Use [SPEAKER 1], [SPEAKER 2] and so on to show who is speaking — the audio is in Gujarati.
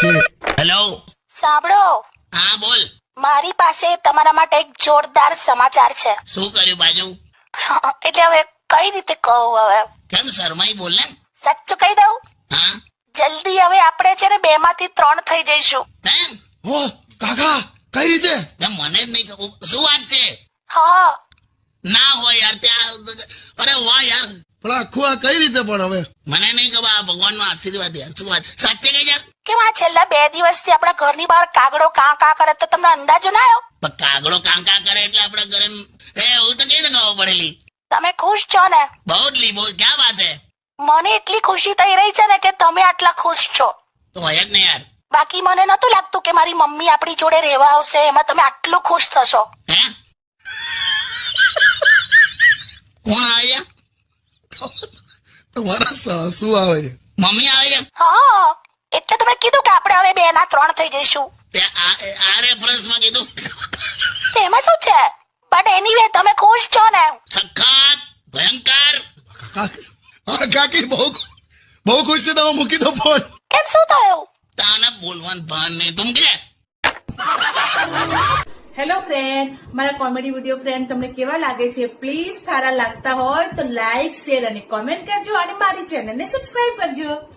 [SPEAKER 1] છે.
[SPEAKER 2] હેલો
[SPEAKER 3] સાંભળો.
[SPEAKER 2] હા બોલ.
[SPEAKER 3] મારી પાસે તમારા માટે એક જોરદાર સમાચાર છે.
[SPEAKER 2] શું કર્યું બાજુ?
[SPEAKER 3] એટલે હવે કઈ રીતે કહું હવે?
[SPEAKER 2] કેમ શરમાઈ બોલ ને?
[SPEAKER 3] સાચું કહી દઉં?
[SPEAKER 2] હા.
[SPEAKER 3] જલ્દી હવે આપણે છે ને બે માંથી ત્રણ થઈ જઈશું.
[SPEAKER 2] એમ
[SPEAKER 1] હો કાકા કઈ રીતે?
[SPEAKER 2] મને જ નહીં. શું વાત છે?
[SPEAKER 3] હા.
[SPEAKER 2] ના હોય યાર ત્યાં અરે વાહ યાર.
[SPEAKER 1] પણ આખું આ કઈ રીતે પણ હવે?
[SPEAKER 2] મને નહીં ખબર આ ભગવાનનો આશીર્વાદ યાર શું વાત? સાચે કહી યાર
[SPEAKER 3] કેમ આ છેલ્લા બે દિવસથી આપણા ઘરની બહાર કાગડો કાં કાં કરે તો તમને અંદાજો ના આવ્યો?
[SPEAKER 2] પણ કાગડો કાંકા કરે એટલે આપણે ઘરે એ હું તો કઈ રીતે પડેલી?
[SPEAKER 3] તમે ખુશ છો ને?
[SPEAKER 2] બહુ જ લી બહુ ક્યાં વાત હે?
[SPEAKER 3] મને એટલી ખુશી થઈ રહી છે ને કે તમે આટલા ખુશ છો.
[SPEAKER 2] તો હોય જ ને યાર.
[SPEAKER 3] બાકી મને નતું લાગતું કે મારી મમ્મી આપણી જોડે રહેવા આવશે એમાં તમે આટલું ખુશ થશો.
[SPEAKER 2] હે? કોણ છે
[SPEAKER 1] તમારા સાસુ આવે? છે
[SPEAKER 2] મમ્મી આવે છે
[SPEAKER 3] હા એટલે તમે કીધું કે આપણે હવે બે ના ત્રણ થઈ જઈશું.
[SPEAKER 2] આ આ રેફરન્સમાં કીધું.
[SPEAKER 3] તેમાં શું છે? બટ એનીવે તમે ખુશ છો ને?
[SPEAKER 2] સખત ભયંકર.
[SPEAKER 1] હા કાકી બહુ બહુ ખુશ છે તમે મૂકી દો ફોન
[SPEAKER 3] કેમ શું થયું?
[SPEAKER 2] તાને બોલવાનું ભાન નહીં. તું કે
[SPEAKER 4] હેલો ફ્રેન્ડ મારા કોમેડી વીડિયો ફ્રેન્ડ તમને કેવા લાગે છે? પ્લીઝ સારા લાગતા હોય તો લાઇક શેર અને કોમેન્ટ કરજો અને મારી ચેનલને સબસ્ક્રાઇબ કરજો.